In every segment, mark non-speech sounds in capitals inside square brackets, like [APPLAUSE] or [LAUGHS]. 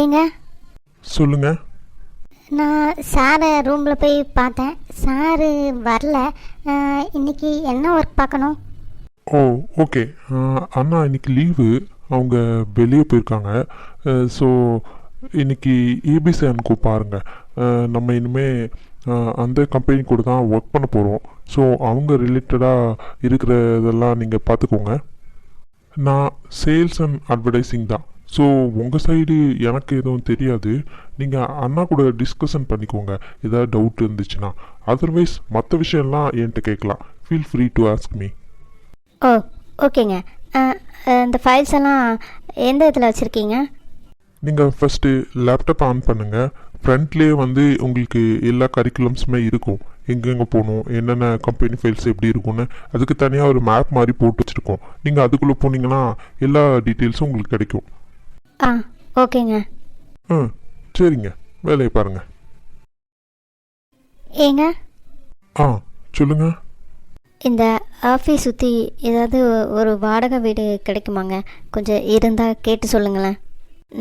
ஏங்க சொல்லுங்க. நான் சாரை ரூமில் போய் பார்த்தேன். சாரு வரல. இன்னைக்கு என்ன ஒர்க் பார்க்கணும்? ஓ ஓகே அண்ணா இன்னைக்கு லீவு அவங்க வெளியே போயிருக்காங்க. ஸோ இன்னைக்கு ஏபிசி அனுக்கு பாருங்க. நம்ம இனிமே அஹ், அந்த கம்பெனி கூட தான் ஒர்க் பண்ண போகிறோம் ஸோ அவங்க ரிலேட்டடாக இருக்கிற இதெல்லாம் நீங்கள் பார்த்துக்கோங்க. நான் சேல்ஸ் அண்ட் அட்வர்டைஸிங் தான். ஸோ உங்கள் சைடு எனக்கு எதுவும் தெரியாது. நீங்கள் அண்ணா கூட டிஸ்கஷன் பண்ணிக்கோங்க. ஏதாவது டவுட் இருந்துச்சுன்னா. அதர்வைஸ் மற்ற விஷயம்லாம் என்கிட்ட கேட்கலாம். Feel free to ask me ஓ ஓகேங்க. இந்த ஃபைல்ஸ் எல்லாம் எந்த இதில் வச்சுருக்கீங்க? நீங்கள் ஃபஸ்ட்டு லேப்டாப் ஆன் பண்ணுங்கள் ஃப்ரண்ட்லேயே வந்து உங்களுக்கு எல்லா கரிக்குலம்ஸுமே இருக்கும். எங்கெங்கே போகணும் என்னென்ன கம்பெனி ஃபைல்ஸ் எப்படி இருக்கும்னு. அதுக்கு தனியாக ஒரு மேப் மாதிரி போட்டு வச்சுருக்கோம். நீங்கள் அதுக்குள்ளே போனீங்கன்னா எல்லா டீட்டெயில்ஸும் உங்களுக்கு கிடைக்கும். ஆ ஓகேங்க. ம் சரிங்க. வேலையை பாருங்கள் ஏங்க? ஆ சொல்லுங்கள் இந்த ஆஃபீஸ் சுற்றி ஏதாவது ஒரு வாடகை வீடு கிடைக்குமாங்க? கொஞ்சம் இருந்தால் கேட்டு சொல்லுங்களேன்.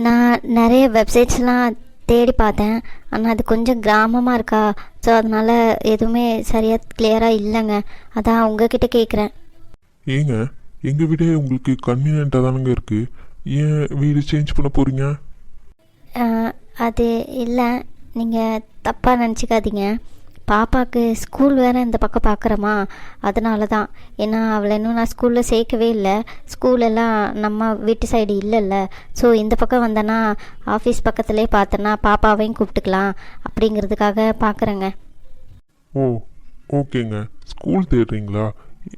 நான் நிறைய வெப்சைட்ஸ்லாம் தேடி பார்த்தேன். ஆனால் அது கொஞ்சம் கிராமமாக இருக்கா? ஸோ அதனால் எதுவுமே சரியாக கிளியராக இல்லைங்க. அதான் உங்ககிட்ட கேட்குறேன். ஏங்க எங்கள் வீடே உங்களுக்கு கன்வீனியண்ட்டாக தானுங்க இருக்குது ஏன் வீடு சேஞ்ச் பண்ண போகிறீங்க அது இல்லை. நீங்கள் தப்பாக நினச்சிக்காதீங்க. பாப்பாவுக்கு ஸ்கூல் வேறு இந்த பக்கம் பார்க்குறோமா அதனால தான் ஏன்னா அவளை இன்னும் நான் ஸ்கூலில் சேர்க்கவே இல்லை. ஸ்கூல் எல்லாம் நம்ம வீட்டு சைடு இல்லைல்ல. ஸோ இந்த பக்கம் வந்தேன்னா ஆஃபீஸ் பக்கத்துலேயே பார்த்தேன்னா பாப்பாவையும் கூப்பிட்டுக்கலாம் அப்படிங்கிறதுக்காக பார்க்குறேங்க ஓ ஓகேங்க. ஸ்கூல் தேடுறீங்களா?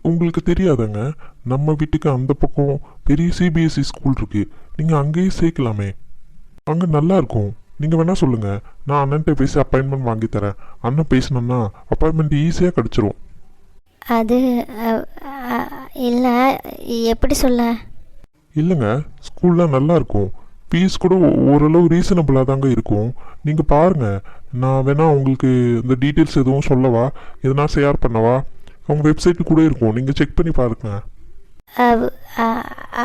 உங்களுக்கு தெரியாதாங்க. நம்ம வீட்டுக்கு அந்த பக்கம் பெரிய சிபிஎஸ்சி ஸ்கூல் இருக்கு. நீங்கள் அங்கேயே சேர்க்கலாமே. அங்கே நல்லா இருக்கும். நீங்கள் வேணா சொல்லுங்க. நான் அண்ணன்ட்ட பேசி அப்பாயின்மெண்ட் வாங்கி தரேன். அண்ணன் பேசினோம்னா அப்பாயின்மெண்ட் ஈஸியாக கிடச்சிரும். அது இல்லை எப்படி சொல்ல? இல்லைங்க. ஸ்கூல்லாம் நல்லா இருக்கும். ஃபீஸ் கூட ஓரளவு ரீசனபிளாக தாங்க இருக்கும். நீங்கள் பாருங்க. நான் வேணா உங்களுக்கு இந்த டீட்டெயில்ஸ் எதுவும் சொல்லவா? எதனா ஷேர் பண்ணவா? அவங்க வெப்சைட்டு கூட இருக்கும். நீங்கள் செக் பண்ணி பாருங்க.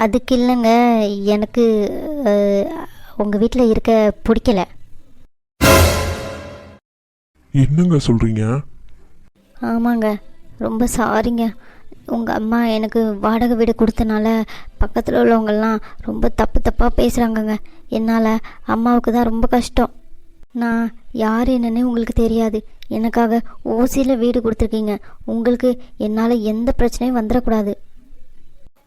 அதுக்கு இல்லைங்க. எனக்கு உங்கள் வீட்டில் இருக்க பிடிக்கல. என்னங்க சொல்கிறீங்க ஆமாங்க. ரொம்ப சாரிங்க உங்கள் அம்மா எனக்கு வாடகை வீடு கொடுத்தனால பக்கத்தில் உள்ளவங்கெல்லாம் ரொம்ப தப்பு தப்பாக பேசுகிறாங்கங்க என்னால் அம்மாவுக்கு தான் ரொம்ப கஷ்டம். நான் யார் என்னன்னே உங்களுக்கு தெரியாது. எனக்காக ஓசியில் வீடு கொடுத்துருக்கீங்க. உங்களுக்கு என்னால் எந்த பிரச்சனையும் வந்துடக்கூடாது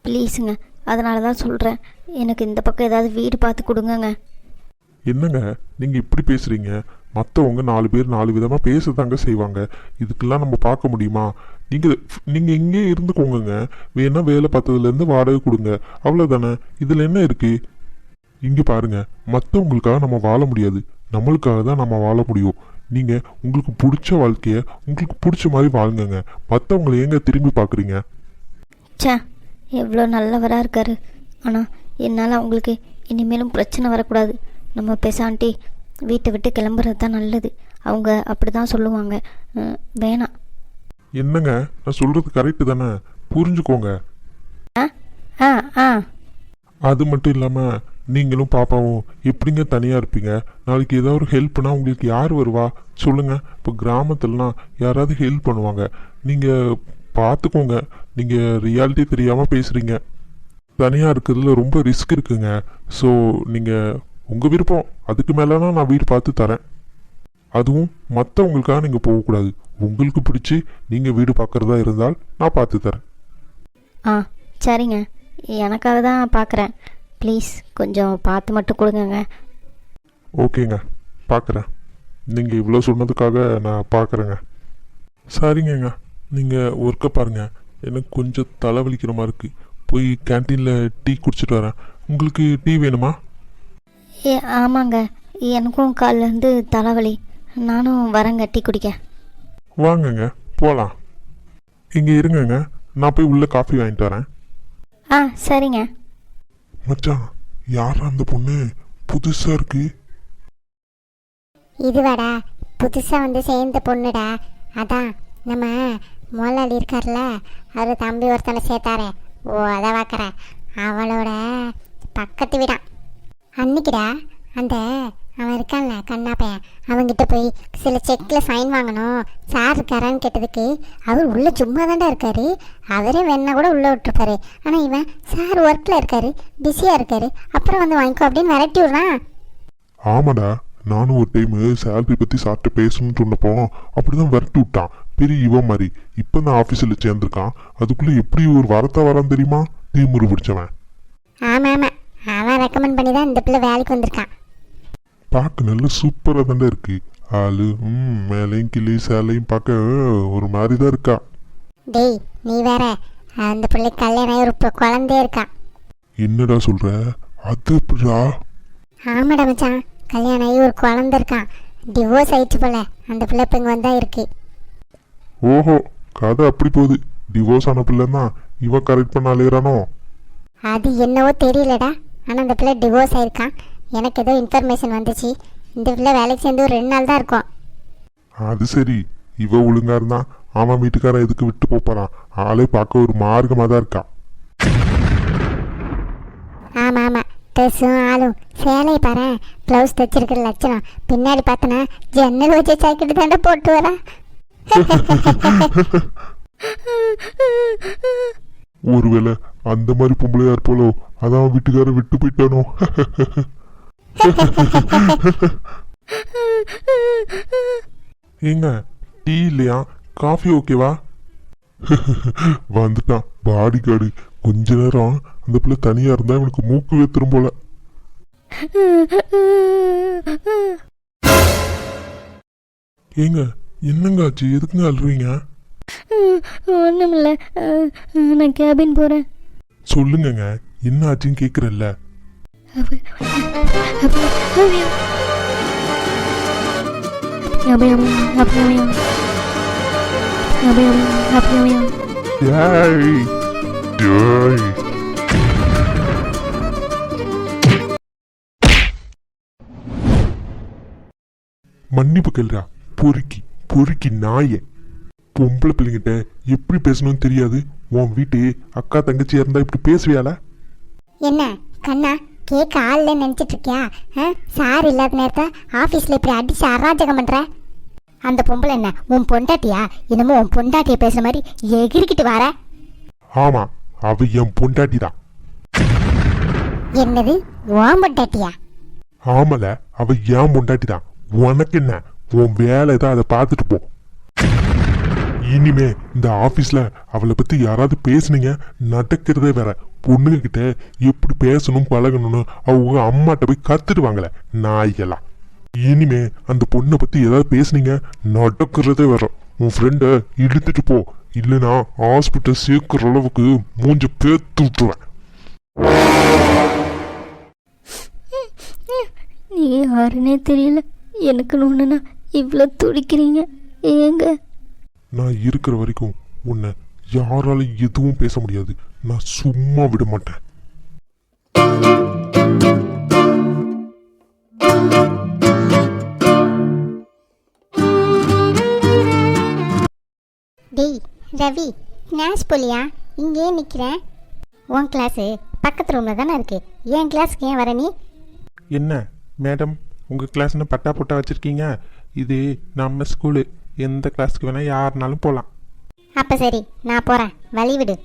ப்ளீஸுங்க அதனால தான் சொல்கிறேன் எனக்கு இந்த பக்கம் ஏதாவது வீடு பார்த்து கொடுங்கங்க. என்னங்க நீங்கள் இப்படி பேசுகிறீங்க மற்றவங்க நாலு பேர் நாலு விதமாக பேசத்தாங்க செய்வாங்க. இதுக்கெல்லாம் நம்ம பார்க்க முடியுமா? நீங்கள் நீங்கள் இங்கே இருந்துக்கோங்கங்க. வேணால் வேலை பார்த்ததுலேருந்து வாடகை கொடுங்க. அவ்வளோதானே இதில் என்ன இருக்குது இங்கே பாருங்க மற்றவங்களுக்காக நம்ம வாழ முடியாது. நம்மளுக்காக தான் நம்ம வாழ முடியும். நீங்கள் உங்களுக்கு பிடிச்ச வாழ்க்கையை உங்களுக்கு பிடிச்ச மாதிரி வாழுங்கங்க. மற்றவங்களை ஏங்க திரும்பி பார்க்குறீங்க ச்சே எவ்வளோ நல்லவராக இருக்காரு. ஆனால் என்னால் அவங்களுக்கு இனிமேலும் பிரச்சனை வரக்கூடாது. நம்ம பெசாண்டி வீட்டை விட்டு கிளம்புறது தான் நல்லது. அவங்க அப்படி தான் சொல்லுவாங்க வேணாம் என்னங்க? நான் சொல்கிறது கரெக்டு தானே? புரிஞ்சுக்கோங்க. ஆ ஆ ஆ அது மட்டும் இல்லாமல் நீங்களும் பாப்பாவும் எப்படிங்க தனியாக இருப்பீங்க? நாளைக்கு ஏதாவது ஒரு ஹெல்ப்னா உங்களுக்கு யார் வருவா? சொல்லுங்கள் இப்போ கிராமத்துலலாம் யாராவது ஹெல்ப் பண்ணுவாங்க. நீங்கள் பார்த்துக்கோங்க நீங்கள் ரியாலிட்டி தெரியாமல் பேசுகிறீங்க தனியாக இருக்கிறதுல ரொம்ப ரிஸ்க் இருக்குங்க. ஸோ நீங்கள் உங்கள் விருப்பம். அதுக்கு மேலேனா நான் வீடு பார்த்து தரேன். அதுவும் மற்றவங்களுக்காக நீங்கள் போகக்கூடாது. உங்களுக்கு பிடிச்சி நீங்கள் வீடு பார்க்குறதா இருந்தால் நான் பார்த்து தரேன். ஆ சரிங்க. எனக்காக தான் பார்க்குறேன். ப்ளீஸ் கொஞ்சம் பார்த்து மட்டும் கொடுங்கங்க. ஓகேங்க பார்க்குறேன். நீங்கள் இவ்வளோ சொன்னதுக்காக நான் பார்க்குறேங்க. சரிங்கங்க நீங்கள் ஒர்க்கை பாருங்கள் எனக்கு கொஞ்சம் தலைவலிக்கிற மாதிரி இருக்குது போய் கேன்டீனில் டீ குடிச்சிட்டு வரேன். உங்களுக்கு டீ வேணுமா? ஏ ஆமாங்க. எனக்கும் காலிலேருந்து தலைவலி நானும் வரேங்க டீ குடிக்க. வாங்கங்க போகலாம் இங்கே இருங்கங்க. நான் போய் உள்ளே காஃபி வாங்கிட்டு வரேன். ஆ சரிங்க. மச்சான் யார் அந்த பொண்ணு? புதுசா இருக்கு. இதுவாடா புதுசா வந்து சேர்ந்த பொண்ணுடா. அதான் நம்ம முதலாளி இருக்கார்ல அவர் தம்பி ஒருத்தனை சேர்த்தாரு. ஓ அதை பார்க்குறேன். அவளோட பக்கத்து வீடான் அன்னைக்குடா அந்த அவன் இருக்கான்ல கண்ணா பையன். அவன்கிட்ட போய் சில செக்கில் சைன் வாங்கணும். சார் இருக்காரான்னு கேட்டதுக்கு அவர் உள்ளே சும்மா தாண்டா இருக்காரு. அவரே வேணா கூட உள்ளே விட்டுருப்பாரு. ஆனால் இவன் சார் ஒர்க்கில் இருக்காரு பிஸியாக இருக்காரு. அப்புறம் வந்து வாங்கிக்கோ அப்படின்னு விரட்டி விடுறான். ஆமாடா நானும் ஒரு டைம் சேலரி பற்றி சார்ட்ட பேசணும்னு சொன்னப்போ அப்படிதான் விரட்டி விட்டான். பெரிய இவன் மாதிரி. இப்போ தான் ஆஃபீஸில் சேர்ந்துருக்கான். அதுக்குள்ளே எப்படி ஒரு வரத்தா வரான் தெரியுமா? தீமுரு பிடிச்சவன். ஆமாம் ஆமாம் அவன் ரெக்கமெண்ட் பண்ணி தான் இந்த பிள்ளை வேலைக்கு வந்திருக்கான். பார்க்க நல்ல சூப்பராக தானே இருக்கு. ஆளு ம் மேலையும் கிளி சேலையும் பார்க்க ஒரு மாதிரி தான் இருக்கா. டேய் நீ வேற அந்த பிள்ளை கல்யாணம் ஒரு குழந்தையே இருக்கான் என்னடா சொல்ற? அது எப்படிடா? ஆமாடா மச்சான் கல்யாணம் ஆகி ஒரு குழந்தை இருக்கான் டிவோர்ஸ் ஆயிடுச்சு போல அந்த பிள்ளை இப்போ இங்கே வந்தா இருக்கு. ஓஹோ கதை அப்படி போகுது. டிவோர்ஸ் ஆன பிள்ளை தான் இவன் கரெக்ட் பண்ண அலையிறானோ? அது என்னவோ தெரியலடா ஆனால் அந்த பிள்ளை டிவோர்ஸ் ஆயிருக்கான் எனக்கு ஏதோ இன்ஃபர்மேஷன் வந்துச்சு. இந்த பிள்ளை வேலைக்கு சேர்ந்து ஒரு ரெண்டு நாள் தான் இருக்கும். அது சரி. இவ ஒழுங்கா இருந்தா அவன் வீட்டுக்காரன் எதுக்கு விட்டு போப்பாரான் ஆளே பார்க்க ஒரு மார்க்கமாக தான் இருக்கா. ஆமாம் ஆமாம் ட்ரெஸ்ஸும் ஆளும். சேலையை பாரு. ப்ளவுஸ் தைச்சிருக்கிற லட்சணம். பின்னாடி பார்த்தனா ஜன்னல் வச்சு சாக்கிட்டு தாண்டா போட்டு வரா. ஒருவேளை அந்த மாதிரி பொம்பளையா இருப்போலோ அதான் வீட்டுக்காரன் விட்டு போயிட்டானோ? ஏங்க டீ இல்லையா? காஃபி ஓகேவா வந்துட்டான். பாடி கார்டு கொஞ்ச நேரம் அந்த பிள்ளை தனியா இருந்தா இவனுக்கு மூக்கு வெத்துரும் போல. ஏங்க என்னங்க ஆச்சு? எதுக்குங்க அழுறீங்க? ஒன்றும் இல்லை நான் கேபின் போகிறேன் சொல்லுங்கங்க என்ன ஆச்சுன்னு கேக்குறல்ல அபயம் அபயம் மன்னிப்பு கேள்றா பொறுக்கி பொறுக்கி நாய. பொம்பளை பிள்ளைங்கிட்ட எப்படி பேசணும்னு தெரியாது. உன் வீட்டு அக்கா தங்கச்சியா இருந்தா இப்படி பேசுவியால என்ன கண்ணா? கேட்க ஆள்ல நினச்சிட்டு இருக்கியா சார் இல்லாத நேரத்தில் ஆஃபீஸில் இப்படி அடிச்சு அராஜகம் பண்ணுற அந்த பொம்பளை என்ன உன் பொண்டாட்டியா? என்னமோ உன் பொண்டாட்டியை பேசுகிற மாதிரி எகிரிக்கிட்டு வர. ஆமா அவ என் பொண்டாட்டி தான் என்னது? உன் பொண்டாட்டியா? ஆமல அவ என் பொண்டாட்டி தான் உனக்கு என்ன? உன் வேலை தான் அதை பார்த்துட்டு போ. இனிமே இந்த ஆபீஸ்ல அவளை பத்தி யாராவது பேசுனீங்க நடக்கிறதே வேற. பொண்ணுங்க கிட்ட எப்படி பேசணும் பழகணும்னு அவங்க அம்மாட்ட போய் கத்துடுவாங்களே நாய்களா இனிமே அந்த பொண்ணை பத்தி ஏதாவது பேசுனீங்க நடக்கிறதே வேற. உன் ஃப்ரெண்டை இழுத்துட்டு போ. இல்லைன்னா ஹாஸ்பிட்டல் சேர்க்கிற அளவுக்கு மூஞ்ச பேத்து விட்டுருவேன். நீ யாருன்னே தெரியல. எனக்கு ஒன்றுனா இவ்வளோ துடிக்கிறீங்க. ஏங்க? நான் இருக்கிற வரைக்கும் உன்னை யாராலும் எதுவும் பேச முடியாது. நான் சும்மா விட மாட்டேன். டேய் ரவி கிளாஸ் போலியா? இங்கேயே நிற்கிறேன் உன் கிளாஸு பக்கத்து ரூமில் தானே இருக்கு. என் கிளாஸ்க்கு ஏன் வர நீ? என்ன மேடம் உங்கள் கிளாஸ்னு பட்டா போட்டா வச்சுருக்கீங்க? இது நம்ம ஸ்கூலு எந்த கிளாஸ்க்கு வேணால் யாருனாலும் போகலாம் அப்போ சரி நான் போகிறேன் வழி விடு.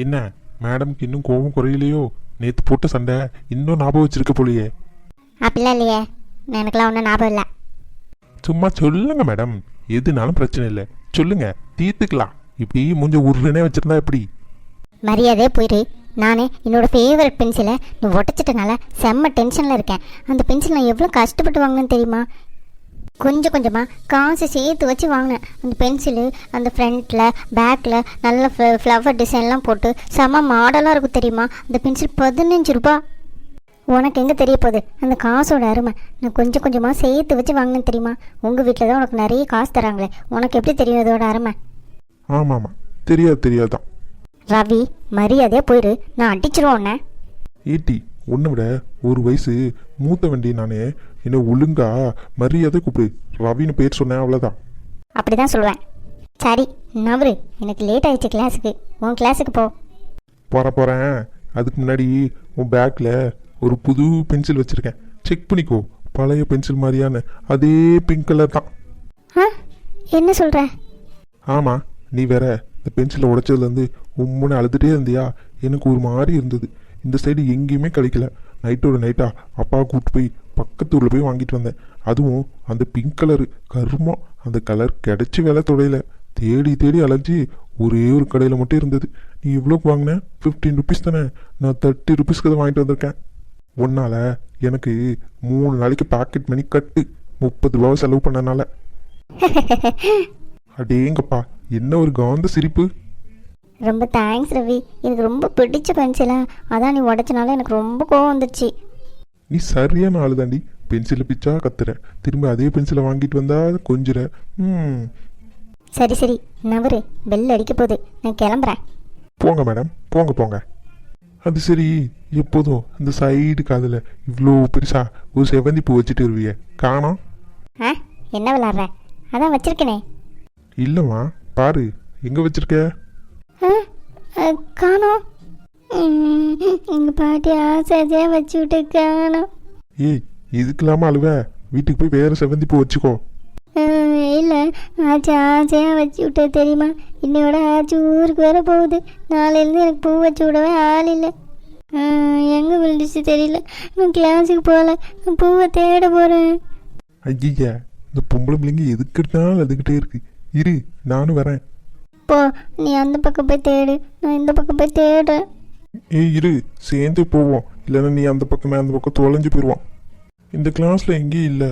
என்ன? மேடம்க்கு இன்னும் கோபம் குறையிலையோ? நேற்று போட்ட சண்டை இன்னும் ஞாபகம் வச்சிருக்க போலியே. அப்படிலாம் இல்லையே. எனக்குலாம் ஒன்றும் ஞாபகம் இல்லை. சும்மா சொல்லுங்க மேடம். எதுனாலும் பிரச்சனை இல்லை. சொல்லுங்க. தீர்த்துக்கலாம். இப்படி மூஞ்ச உருன்னே வச்சிருந்தா எப்படி? மரியாதையே போயிரு நான் என்னோட ஃபேவரட் பென்சிலை நீ உடச்சிட்டனால செம்ம டென்ஷனில் இருக்கேன். அந்த பென்சில் நான் எவ்வளோ கஷ்டப்பட்டு வாங்கினேன்னு தெரியுமா? கொஞ்சம் கொஞ்சமாக காசு சேர்த்து வச்சு வாங்கினேன். அந்த பென்சிலு அந்த ஃப்ரண்ட்டில் பேக்கில் நல்ல ஃப்ளவர் டிசைன்லாம் போட்டு செம்ம மாடலாக இருக்கும் தெரியுமா? அந்த பென்சில் பதினஞ்சு ரூபா. உனக்கு எங்கே தெரிய போகுது? அந்த காசோட அருமை. நான் கொஞ்சம் கொஞ்சமாக சேர்த்து வச்சு வாங்கினேன் தெரியுமா? உங்கள் வீட்டில் தான் உனக்கு நிறைய காசு தராங்களே. உனக்கு எப்படி தெரியும் இதோட அருமை? ஆமாம். ஆமாம் தெரியாது தெரியாதான். ரவி மரியாதையாக போயிரு. நான் அடிச்சிருவோம் உன்னை. ஈட்டி உன்னை விட ஒரு வயசு மூத்த வண்டி நானே என்ன ஒழுங்கா? மரியாதை கூப்பிடு. ரவின்னு பேர் சொன்னேன் அவ்வளோதான் அப்படி தான் சொல்லுவேன். சரி நவரு எனக்கு லேட் ஆயிடுச்சு கிளாஸுக்கு உன் கிளாஸுக்கு போ. போற போகிறேன் அதுக்கு முன்னாடி உன் பேக்கில் ஒரு புது பென்சில் வச்சுருக்கேன். செக் பண்ணிக்கோ. பழைய பென்சில் மாதிரியான அதே பிங்க் கலர் தான். ஆ? என்ன சொல்கிற ஆமாம் நீ வேற இந்த பென்சிலை உடைச்சதுலேருந்து உம்முன்னு அழுதுகிட்டே இருந்தியா? எனக்கு ஒரு மாதிரி இருந்தது. இந்த சைடு எங்கேயுமே கிடைக்கல நைட்டோட நைட்டா அப்பாவை கூப்பிட்டு போய் பக்கத்து ஊரில் போய் வாங்கிட்டு வந்தேன். அதுவும் அந்த பிங்க் கலரு கருமம் அந்த கலர் கிடைச்சி விலை தொடையில. தேடி தேடி அலைஞ்சி ஒரே ஒரு கடையில் மட்டும் இருந்தது. நீ எவ்வளோக்கு வாங்கின? ஃபிஃப்டீன் ருபீஸ் தானே. நான் தேர்ட்டி ருபீஸ்க்கு தான் வாங்கிட்டு வந்திருக்கேன். ஒன்னால எனக்கு மூணு நாளைக்கு பாக்கெட் மணி கட்டு முப்பது ரூபாவை செலவு பண்ணனால. [LAUGHS] அடேங்கப்பா என்ன ஒரு காந்த சிரிப்பு. ரொம்ப தேங்க்ஸ் ரவி. எனக்கு ரொம்ப பிடிச்ச பென்சிலா அதான் நீ உடைச்சனால எனக்கு ரொம்ப கோவம் வந்துடுச்சு நீ சரியான ஆளு தாண்டி பென்சிலை பிச்சா கத்துற. திரும்ப அதே பென்சிலை வாங்கிட்டு வந்தா கொஞ்சுற. ம். சரி சரி. நவரு பெல் அடிக்க போகுது. நான் கிளம்புறேன். போங்க மேடம் போங்க போங்க. அது சரி. எப்போதும் இந்த சைடு காதில் இவ்வளோ பெருசா ஒரு செவந்தி பூ வச்சுட்டு வருவிய. காணோம். ஆ என்ன விளாட்ற? அதான் வச்சிருக்கனே. இல்லைம்மா. பாரு. எங்கே வச்சிருக்க? ஆ அ, காணோம். எங்கள் பாட்டி ஆசையாக வச்சு விட்டு காணோம் ஏய் இதுக்கெல்லாமா அழுவ? வீட்டுக்கு போய் வேற செவந்தி பூ வச்சுக்கோ. இல்லை ஆச்சு ஆசையாக வச்சு விட்ட தெரியுமா? இன்னையோட ஆச்சு ஊருக்கு வேற போகுது. நாளையிலேருந்து எனக்கு பூ வச்சு விடவே ஆள் இல்லை. எங்கே விழுந்துச்சு தெரியல. நான் கிளாஸுக்கு போகல நான் பூவை தேட போகிறேன் ஐயா இந்த பொம்பளை பிள்ளைங்க எதுக்கு எடுத்தாலும் அதுக்கிட்டே இருக்கு. இரு நானும் வரேன். போ நீ அந்த பக்கம் போய் தேடு. நான் இந்த பக்கம் போய் தேடுறேன். ஏய் இரு சேர்ந்து போவோம். இல்லைன்னா நீ அந்த பக்கம் அந்த பக்கம் தொலைஞ்சு போயிடுவான் இந்த கிளாஸில் எங்கேயும் இல்லை.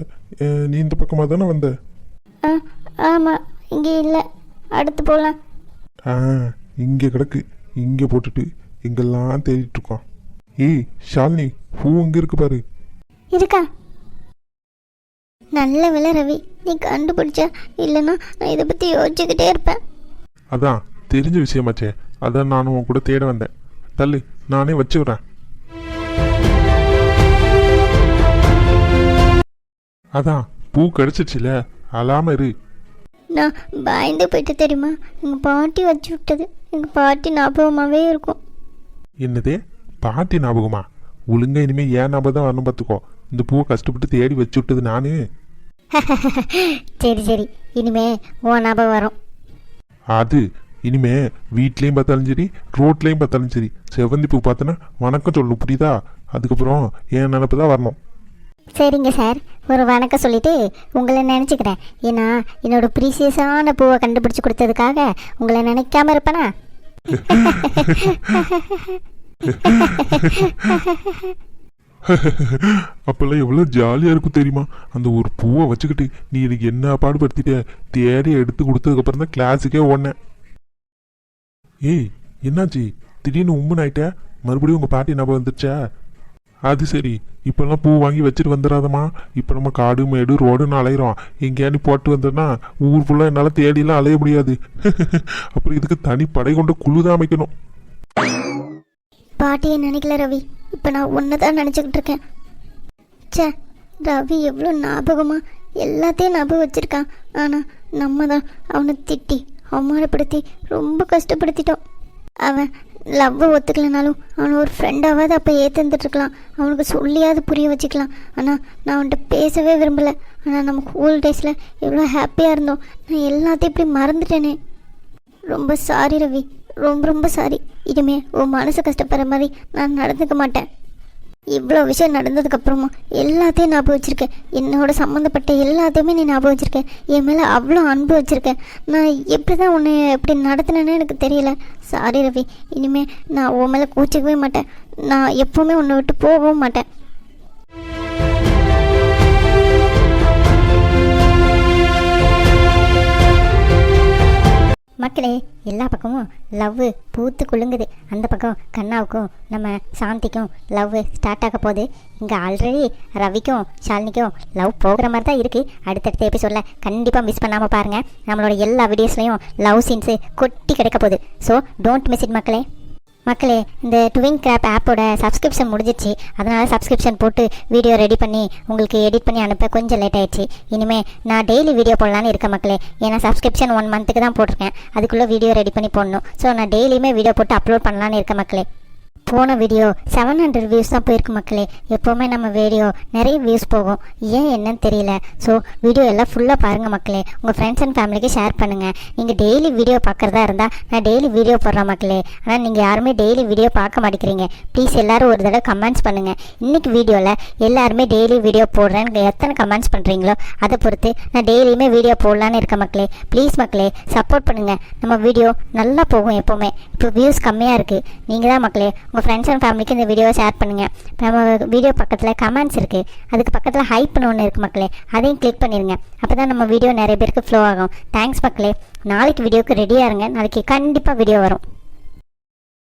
நீ இந்த பக்கமாக தானே வந்த? ஆ ஆமாம் இங்கே இல்லை. அடுத்து போகலாம். ஆ இங்கே கிடக்கு. இங்கே போட்டுட்டு எங்கெல்லாம் தேடிட்டு இருக்கோம் ஏய் ஷாலினி பூ இங்கே இருக்கு பாரு. இருக்கா? நல்ல விலை ரவி நீ கண்டுபிடிச்சா இல்லைன்னா நான் இதை பற்றி யோசிச்சுக்கிட்டே இருப்பேன். அதான் தெரிஞ்ச விஷயமாச்சே. அதான் நானும் உன் கூட தேட வந்தேன். தள்ளு நானே வச்சு விட்றேன் அதான் பூ கிடச்சிச்சுல அழாம இரு. நான் பயந்து போயிட்டு தெரியுமா? எங்கள் பாட்டி வச்சு விட்டது. எங்கள் பாட்டி ஞாபகமாகவே இருக்கும். என்னதே? பாட்டி ஞாபகமா? ஒழுங்கா இனிமே ஏன் ஞாபகம் தான் வரணும் பார்த்துக்கோ. இந்த பூவை கஷ்டப்பட்டு தேடி வச்சு விட்டது நானு. [LAUGHS] சரி சரி. இனிமே உன் ஞாபகம் வரும். அது இனிமே வீட்லேயும் பார்த்தாலும் சரி ரோட்லேயும் பார்த்தாலும் சரி செவந்தி பூ பார்த்தனா வணக்கம் சொல்லணும் புரியுதா? அதுக்கப்புறம் என் நினப்பு தான் வரணும். சரிங்க சார். ஒரு வணக்கம் சொல்லிட்டு உங்களை நினச்சிக்கிறேன். ஏன்னா என்னோட ப்ரீசியஸான பூவை கண்டுபிடிச்சி கொடுத்ததுக்காக உங்களை நினைக்காம இருப்பேனா? அப்பெல்லாம் எவ்வளோ ஜாலியாக இருக்கும் தெரியுமா? அந்த ஒரு பூவை வச்சுக்கிட்டு நீ எனக்கு என்ன பாடுபடுத்திட்ட? தேடி எடுத்து கொடுத்ததுக்கப்புறம் தான் கிளாஸுக்கே ஓடினேன். ஏய் என்னாச்சு? திடீர்னு உம்முன்னு ஆயிட்ட? மறுபடியும் உங்கள் பாட்டி ஞாபகம் வந்துருச்சா? அது சரி. இப்போல்லாம் பூ வாங்கி வச்சுட்டு வந்துடாதம்மா. இப்போ நம்ம காடு மேடு ரோடுன்னு அலையிறோம். எங்கேயானு போட்டு வந்தோன்னா ஊர் ஃபுல்லாக என்னால் தேடிலாம் அலைய முடியாது. [LAUGHS] அப்புறம் இதுக்கு தனி படை கொண்டு குழு தான் அமைக்கணும். பாட்டியை நினைக்கல ரவி. இப்போ நான் ஒன்று தான் நினச்சிக்கிட்டு இருக்கேன். ச்சே ரவி எவ்வளோ ஞாபகமாக எல்லாத்தையும் ஞாபகம் வச்சுருக்கான். ஆனால் நம்ம தான் அவனை திட்டி அவமானப்படுத்தி ரொம்ப கஷ்டப்படுத்திட்டோம். அவன் லவ்வை ஒத்துக்கலனாலும் அவனை ஒரு ஃப்ரெண்டாவது அப்போ ஏற்றுந்துட்டுருக்கலாம் அவனுக்கு சொல்லியாவது புரிய வச்சுக்கலாம். ஆனால் நான் அவன்கிட்ட பேசவே விரும்பலை. ஆனால் நம்ம ஸ்கூல் டேஸில் எவ்வளோ ஹாப்பியாக இருந்தோம். நான் எல்லாத்தையும் இப்படி மறந்துட்டேனே. ரொம்ப சாரி ரவி. ரொம்ப ரொம்ப சாரி இனிமே உன் மனசு கஷ்டப்படுற மாதிரி நான் நடந்துக்க மாட்டேன். இவ்வளோ விஷயம் நடந்ததுக்கப்புறமா எல்லாத்தையும் ஞாபகம் வச்சுருக்கேன். என்னோட சம்மந்தப்பட்ட எல்லாத்தையுமே நீ ஞாபகம் வச்சுருக்கேன். என் மேலே அவ்வளோ அன்பு வச்சுருக்கேன். நான் எப்படி தான் உன்னை எப்படி நடத்தினேன்னு எனக்கு தெரியல. சாரி ரவி. இனிமேல் நான் உன் மேலே கூச்சிக்கவே மாட்டேன். நான் எப்போவுமே உன்னை விட்டு போகவும் மாட்டேன். மக்களே எல்லா பக்கமும் லவ் பூத்து குலுங்குது. அந்த பக்கம் கண்ணாவுக்கும் நம்ம சாந்திக்கும் லவ் ஸ்டார்ட் ஆக போகுது. இங்கே ஆல்ரெடி ரவிக்கும் ஷாலினிக்கும் லவ் போகிற மாதிரி தான் இருக்குது அடுத்தடுத்த எபிசோடில் கண்டிப்பாக மிஸ் பண்ணாமல் பாருங்கள் நம்மளோட எல்லா வீடியோஸ்லையும் லவ் சீன்ஸு கொட்டி கிடைக்க போகுது. ஸோ டோன்ட் மிஸ் இட் மக்களே. மக்களே இந்த டுவிங் கிராப் ஆப்போட சப்ஸ்கிரிப்ஷன் முடிஞ்சிச்சு அதனால் சப்ஸ்கிரிப்ஷன் போட்டு வீடியோ ரெடி பண்ணி உங்களுக்கு எடிட் பண்ணி அனுப்ப கொஞ்சம் லேட் ஆயிடுச்சு. இனிமேல் நான் டெய்லி வீடியோ போடலான்னு இருக்கேன் மக்களே. ஏன்னா சப்ஸ்கிரிப்ஷன் ஒன் மந்த்துக்கு தான் போட்டிருக்கேன். அதுக்குள்ளே வீடியோ ரெடி பண்ணி போடணும். ஸோ நான் டெய்லியுமே வீடியோ போட்டு அப்லோட் பண்ணலான்னு இருக்கேன் மக்களே. போன வீடியோ செவன் ஹண்ட்ரட் வியூஸ் தான் போயிருக்கு மக்களே. எப்போவுமே நம்ம வீடியோ நிறைய வியூஸ் போகும். ஏன் என்னன்னு தெரியல. ஸோ வீடியோ எல்லாம் ஃபுல்லாக பாருங்கள் மக்களே. உங்கள் ஃப்ரெண்ட்ஸ் அண்ட் ஃபேமிலிக்கு ஷேர் பண்ணுங்கள் நீங்கள் டெய்லி வீடியோ பார்க்குறதா இருந்தால் நான் டெய்லி வீடியோ போடுறேன் மக்களே. ஆனால் நீங்கள் யாருமே டெய்லி வீடியோ பார்க்க மாட்டேங்கிறீங்க. ப்ளீஸ் எல்லாரும் ஒரு தடவை கமெண்ட்ஸ் பண்ணுங்கள் இன்னைக்கு வீடியோவில் எல்லாருமே டெய்லி வீடியோ போடுறேன்னு எத்தனை கமெண்ட்ஸ் பண்ணுறீங்களோ அதை பொறுத்து நான் டெய்லியுமே வீடியோ போடலான்னு இருக்கேன் மக்களே. ப்ளீஸ் மக்களே சப்போர்ட் பண்ணுங்கள் நம்ம வீடியோ நல்லா போகும் எப்போவுமே. இப்போ வியூஸ் கம்மியாக இருக்குது நீங்கள் தான் மக்களே உங்கள் ஃப்ரெண்ட்ஸ் அண்ட் ஃபேமிலிக்கு இந்த வீடியோவை ஷேர் பண்ணுங்கள் நம்ம வீடியோ பக்கத்தில் கமெண்ட்ஸ் இருக்குது அதுக்கு பக்கத்தில் ஹைப்னு ஒன்று இருக்குது மக்களே அதையும் கிளிக் பண்ணிடுங்க அப்போ தான் நம்ம வீடியோ நிறைய பேருக்கு ஃப்ளோ ஆகும். தேங்க்ஸ் மக்களே. நாளைக்கு வீடியோவுக்கு ரெடியாக இருங்க. நாளைக்கு கண்டிப்பாக வீடியோ வரும்.